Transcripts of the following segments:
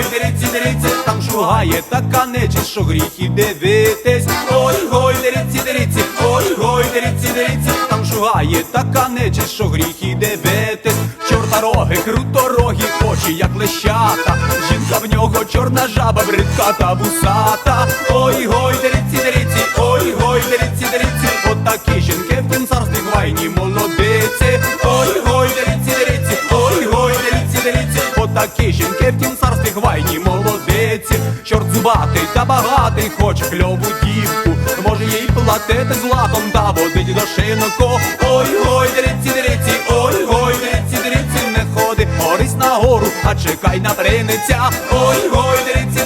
деріці, деріці, там шугає така нечисть, що гріх і дивитись. Ой, гой, деріці, деріці, ой, гой, деріці, деріці, там шугає така нечисть, що гріх і дивитись. Чорта роги, круторогі, очі, як лещата. Жінка в нього чорна жаба, бридка та вусата. Ой, гой, деріці, деріці, ой, гой, деріці, деріці, отакі жінки отакі жінки в тім царстві хвайні молодиці. Чорт зубатий та багатий, хоч кльову дівку. Може їй платити златом та водить до шинку. Ой, гой, деріці, деріці, ой, гой, деріці, деріці, не ходи, горись на гору, а чекай на приниця. Ой, гой, деріці,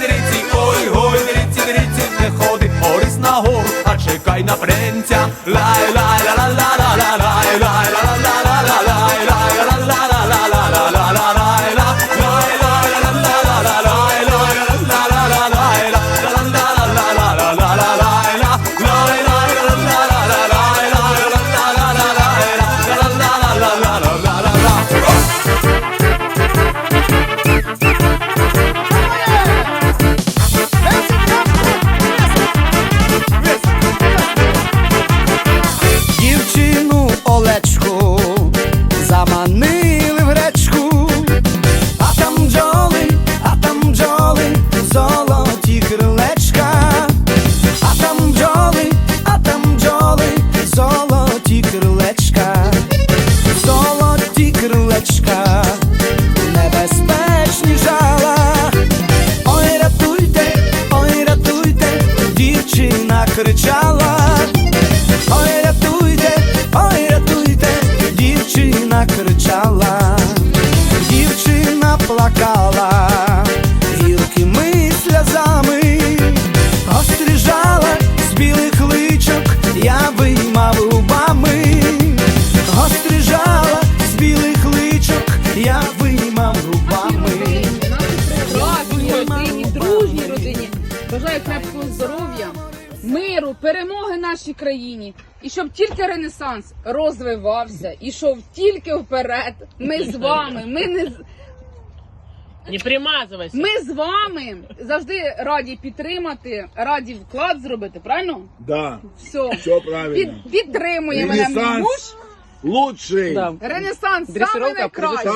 Бажаю крепкого здоров'я, миру, перемоги нашій країні. І щоб тільки Ренесанс розвивався, ішов тільки вперед. Ми з вами. Ми не Не примазывайся. ми з вами завжди раді підтримати, раді вклад зробити. Правильно? Да, Все. все правильно. Під, підтримує мене мій Ренесанс. муж. Лучший. Ренесанс саме Дресировка, найкраще.